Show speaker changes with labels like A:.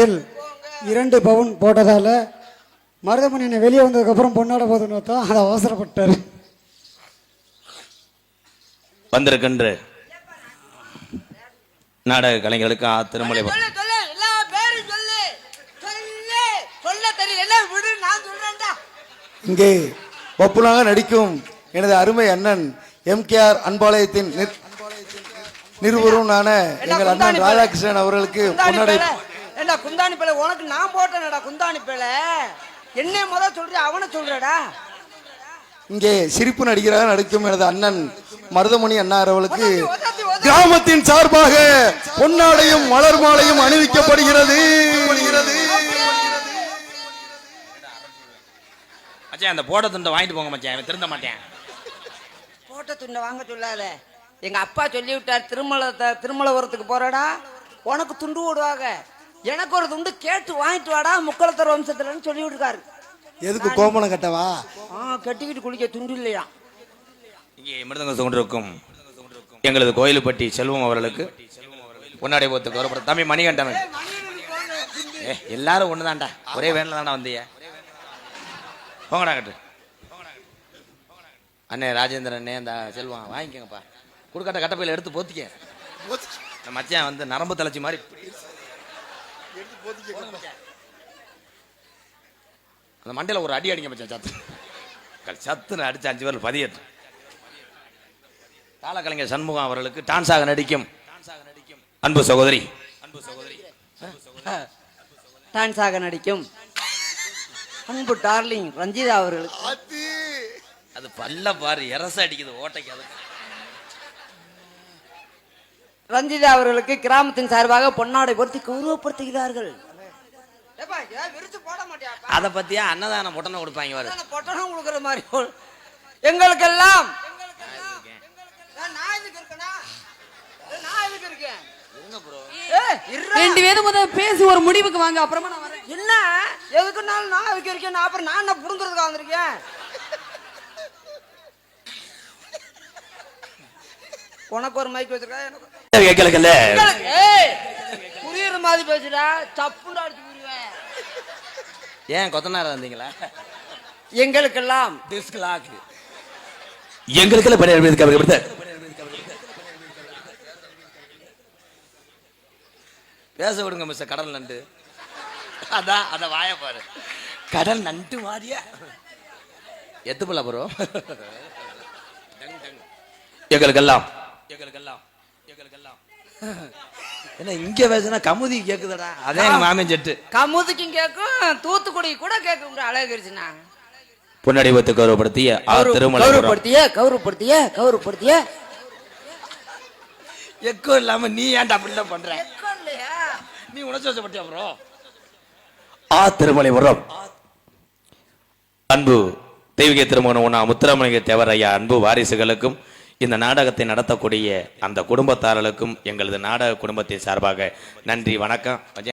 A: இதில் இரண்டு பவுன் போட்டதால் மருதமணி என்னை வெளியே வந்ததுக்கப்புறம் பொண்ணாட போதுன்னு பார்த்தா அதை அவசரப்பட்டார்.
B: வந்திருக்கின்ற நாடக கலைஞர்களுக்கு திருமலை
C: சொல்லு சொல்லு எல்லா பேரும் சொல்லு. சொல்லு சொல்ல தெரியல. எல்லாம் விடு நான் சொல்றேன்டா.
D: இங்கே ஒப்புனாக நடிக்கும் எனது அருமை அண்ணன் எம்கேஆர் அன்பாலயத்தின் நிர்- நிறுவனரான எங்கள் அண்ணன் ராதாகிருஷ்ணன் அவர்களுக்கு
C: பேல? ஏண்டா குந்தாணி பேல உனக்கு நான் போட்டேனடா குந்தாணி பேல என்னைய முத சொல்றியா? அவனை சொல்றடா.
D: இங்கே சிரிப்பு நடிகராக நடிக்கும் எனது அண்ணன் மருதமணி அண்ணார் அவர்களுக்கு. கிராமத்தின் சார்பாக பொன்னாடையும் மலர் மாலையும் அணிவிக்கப்படுகிறது.
B: மச்சான் அந்த போட துண்டை வாங்கிட்டு போங்க மச்சான். அவன் திருந்த மாட்டேன்.
C: போட்ட துண்டை வாங்க சொல்லாத. எங்க அப்பா சொல்லி விட்டார் திருமல திருமலபுரத்துக்கு போறடா. உனக்கு துண்டு போடுவாங்க. எனக்கு ஒரு துண்டு கேட்டு வாங்கிட்டு வாடா முக்களத்தர் வம்சத்துலன்னு சொல்லி விட்டுருக்காரு.
D: எதுக்கு கோமணம் கட்டவா?
C: ஆ கட்டிக்கிட்டு குளிக்க துண்டு இல்லையா?
B: இங்கே மிருதங்க கொண்டிருக்கும் எங்களது கோயிலுப்பட்டி செல்வம் அவர்களுக்கு. பொன்னாடை போத்து கௌரவப்பட தம்பி மணிகண்டன் ஏ எல்லாரும் ஒண்ணுதான்டா. ஒரே வேனில் தான்டா வந்தீங்க போங்கடா கட்டு அண்ணே ராஜேந்திரன் அண்ணே அந்த செல்வம் வாங்கிக்கோங்கப்பா. கொடுக்கட்ட கட்டப்பையில் எடுத்து போத்திக்க. மச்சான் வந்து நரம்பு தளர்ச்சி மாதிரி அந்த மண்டையில ஒரு அடி அடிங்க மச்சான் சத்து. கல் சத்துன்னு அடிச்சு அஞ்சு பேர் பதியட்டு தாளக்கலைஞர் சண்முகம் அவர்களுக்கு டான்ஸாக நடிக்கும். அன்பு சகோதரி அன்பு சகோதரி.
C: டான்ஸாக நடிக்கும். அன்பு டார்லிங் ரஞ்சிதா அவர்களுக்கு.
B: அது பல்ல பாரு எரச அடிக்குது ஓட்டைக்கு அதுக்கு.
C: ரஞ்சிதா அவர்களுக்கு கிராமத்தின் சார்பாக பொன்னாடை பொருத்தி கௌரவப்படுத்துகிறார்கள்.
B: அதை பத்தியா? அன்னதானம் பொட்டனை கொடுப்பாங்க
C: பொட்டணம் கொடுக்குற மாதிரி எங்களுக்கெல்லாம்.
E: ரெண்டு பேரும் பேசி ஒரு முடிவுக்கு வாங்க அப்புறமா நான் வரேன்.
C: என்ன? எதுக்குனாலும் நான் இருக்கேன்? நான் அப்புறம் நான் என்ன புடுங்கிறதுக்கு வந்திருக்கேன்? உனக்கு ஒரு மைக் வச்சிருக்கா? எனக்கு
B: கேட்கலக்கல்ல
C: புரியுற மாதிரி பேசுடா. சப்புண்டா அடிச்சு புரிவேன்.
B: ஏன் கொத்தனாரா இருந்தீங்களா
C: எங்களுக்கெல்லாம்
B: டிஸ்க் லாக் எங்களுக்குள்ள படி பேச விடுங்க மிஸ்டர் கடல் நண்டு. அதான் அத வாய பாரு. கடல் நண்டு மாதிரியா? எத்து போல எங்களுக்கெல்லாம் எங்களுக்கெல்லாம் என்ன இங்க பேசுனா கமுதி கேக்குதடா. அதே எங்க மாமன் செட்டு
C: கமுதிக்கும் கேட்கும் தூத்துக்குடி கூட கேட்கும் அழகிருச்சுண்ணா
B: பொன்னடிவத்தை கௌரவப்படுத்திய ஆ திருமலை
C: கௌரவப்படுத்திய கௌரவப்படுத்திய கௌரவப்படுத்திய.
B: எக்கோ இல்லாம நீ ஏன்டா அப்படிலாம் பண்ற? நீ உணர்ச்சி வசப்பட்டியா ப்ரோ ஆ திருமலைபுரம் அன்பு தெய்வீக திருமணம் உண்ணா முத்துராமலிங்க தேவர் ஐயா அன்பு வாரிசுகளுக்கும் இந்த நாடகத்தை நடத்தக்கூடிய அந்த குடும்பத்தாரர்களுக்கும் எங்களது நாடக குடும்பத்தின் சார்பாக நன்றி வணக்கம்.